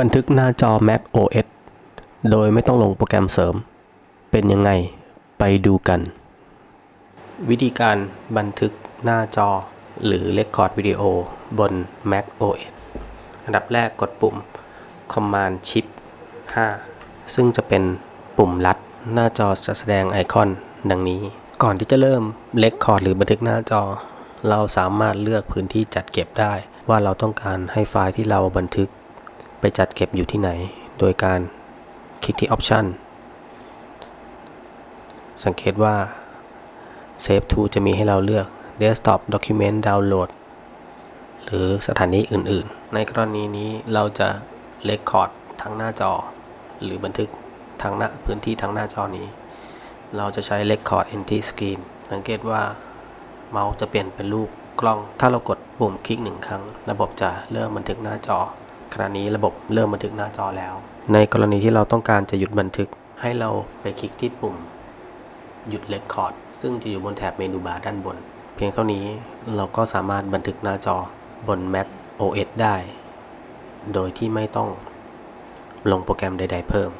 บันทึกหน้าจอ Mac OS โดยไม่ต้องลงโปรแกรมเสริม เป็นยังไงไปดูกัน วิธีการบันทึกหน้าจอ หรือ Record วิดีโอบน Mac OS อันดับแรกกดปุ่ม Command Shift 5 ซึ่งจะเป็นปุ่มลัด หน้าจอจะแสดงไอคอนดังนี้ ก่อนที่จะเริ่ม Record หรือบันทึกหน้าจอ เราสามารถเลือกพื้นที่จัดเก็บได้ ว่าเราต้องการให้ไฟล์ที่เราบันทึก จัดเก็บอยู่ที่ไหน โดยการคลิกที่ Option สังเกตว่า Save to จะมีให้เราเลือก Desktop Document Download หรือสถานีอื่นๆ ในกรณีนี้เราจะ Record ทั้งหน้าจอ หรือบันทึกทั้งหน้าพื้นที่ทั้งหน้าจอนี้ เราจะใช้ Record Empty Screen สังเกตว่าเมาส์จะเปลี่ยนเป็นรูปกล้อง ถ้าเรากดปุ่มคลิกหนึ่งครั้ง ระบบจะเริ่มบันทึกหน้าจอ ณะนี้ระบบเริ่มบันทึกหน้าจอแล้ว ในกรณีที่เราต้องการจะหยุดบันทึก ให้เราไปคลิกที่ปุ่ม หยุดเรคคอร์ดซึ่งจะอยู่บนแถบเมนูบาร์ด้านบน เพียงเท่านี้เราก็สามารถบันทึกหน้าจอบน Mac OS ได้ โดยที่ไม่ต้องลงโปรแกรมใด ๆ เพิ่ม